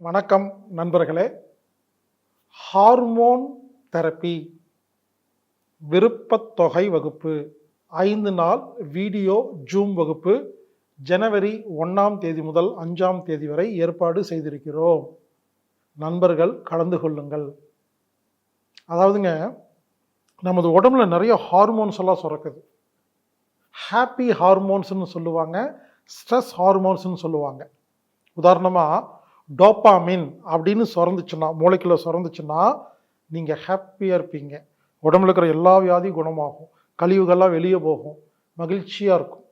வணக்கம் நண்பர்களே. Hormone therapy விருப்பத்தொகை வகுப்பு ஐந்து நாள் வீடியோ ஜூம் வகுப்பு ஜனவரி ஒன்றாம் தேதி முதல் அஞ்சாம் தேதி வரை ஏற்பாடு செய்திருக்கிறோம். நண்பர்கள் கலந்து கொள்ளுங்கள். அதாவதுங்க நமது உடம்புல நிறைய ஹார்மோன்ஸ் எல்லாம் சுரக்குது. ஹாப்பி ஹார்மோன்ஸ்னு சொல்லுவாங்க ஸ்ட்ரெஸ் ஹார்மோன்ஸ்னு சொல்லுவாங்க. உதாரணமாக டோப்பாமின் அப்படின்னு சுரந்துச்சுன்னா மூளைக்குள்ளே சுரந்துச்சுன்னா நீங்கள் ஹாப்பியாக இருப்பீங்க. உடம்புல இருக்கிற எல்லா வியாதியும் குணமாகும். கழிவுகள்லாம் வெளியே போகும். மகிழ்ச்சியாக இருக்கும்.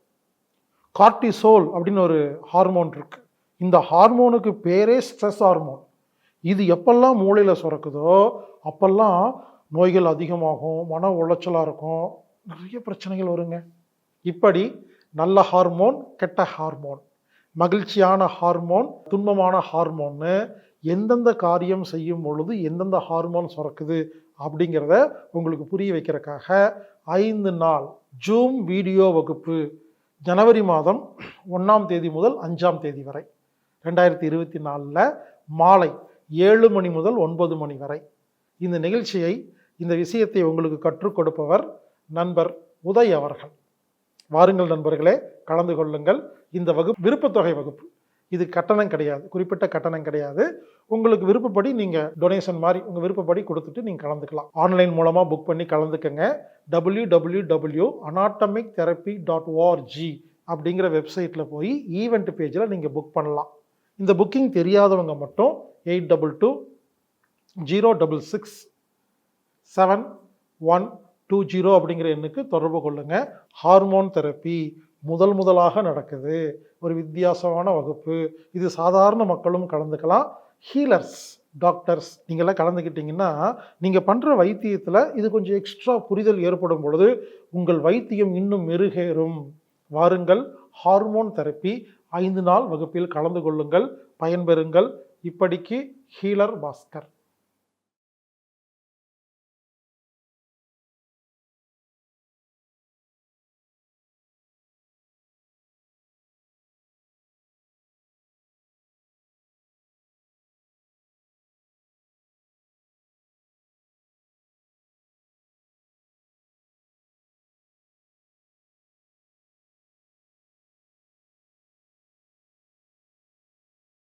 கார்டிசோல் அப்படின்னு ஒரு ஹார்மோன் இருக்குது இந்த ஹார்மோனுக்கு பேரே ஸ்ட்ரெஸ் ஹார்மோன் இது எப்பெல்லாம் மூளையில் சுரக்குதோ அப்பெல்லாம் நோய்கள் அதிகமாகும் மன உளைச்சலாக இருக்கும். நிறைய பிரச்சனைகள் வருங்க. இப்படி நல்ல ஹார்மோன் கெட்ட ஹார்மோன் மகிழ்ச்சியான ஹார்மோன் துன்பமான ஹார்மோன்னு எந்தெந்த காரியம் செய்யும் பொழுது எந்தெந்த ஹார்மோன் சுரக்குது அப்படிங்கிறத உங்களுக்கு புரிய வைக்கிறதுக்காக ஐந்து நாள் ஜூம் வீடியோ வகுப்பு ஜனவரி மாதம் ஒன்றாம் தேதி முதல் அஞ்சாம் தேதி வரை. ரெண்டாயிரத்தி இருபத்தி நாலில் மாலை ஏழு மணி முதல் ஒன்பது மணி வரை. இந்த நிகழ்ச்சியை இந்த விஷயத்தை உங்களுக்கு கற்றுக் கொடுப்பவர் நண்பர் உதய் அவர்கள். வாருங்கள் நண்பர்களே கலந்து கொள்ளுங்கள். இந்த வகுப்பு விருப்பத்தொகை வகுப்பு. இது கட்டணம் கிடையாது குறிப்பிட்ட கட்டணம் கிடையாது. உங்களுக்கு விருப்பப்படி நீங்கள் டொனேஷன் மாதிரி உங்கள் விருப்பப்படி கொடுத்துட்டு நீங்கள் கலந்துக்கலாம். ஆன்லைன் மூலமாக புக் பண்ணி கலந்துக்கங்க. W W W anatomic therapy dot ORG அப்படிங்கிற வெப்சைட்டில் போய் ஈவெண்ட் பேஜில் நீங்கள் புக் பண்ணலாம். இந்த புக்கிங் தெரியாதவங்க மட்டும் eight double two zero double six seven one two zero அப்படிங்கிற எண்ணுக்கு தொடர்பு கொள்ளுங்கள் ஹார்மோன் தெரப்பி முதல் முதலாக நடக்குது. ஒரு வித்தியாசமான வகுப்பு. இது சாதாரண மக்களும் கலந்துக்கலாம். ஹீலர்ஸ் டாக்டர்ஸ் நீங்கள்லாம் கலந்துக்கிட்டிங்கன்னா நீங்கள் பண்ணுற வைத்தியத்தில் இது கொஞ்சம் எக்ஸ்ட்ரா புரிதல் ஏற்படும் பொழுது உங்கள் வைத்தியம் இன்னும் மெருகேறும். வாருங்கள் ஹார்மோன் தெரப்பி ஐந்து நாள் வகுப்பில் கலந்து கொள்ளுங்கள் பயன்பெறுங்கள். இப்படிக்கு ஹீலர் பாஸ்கர்.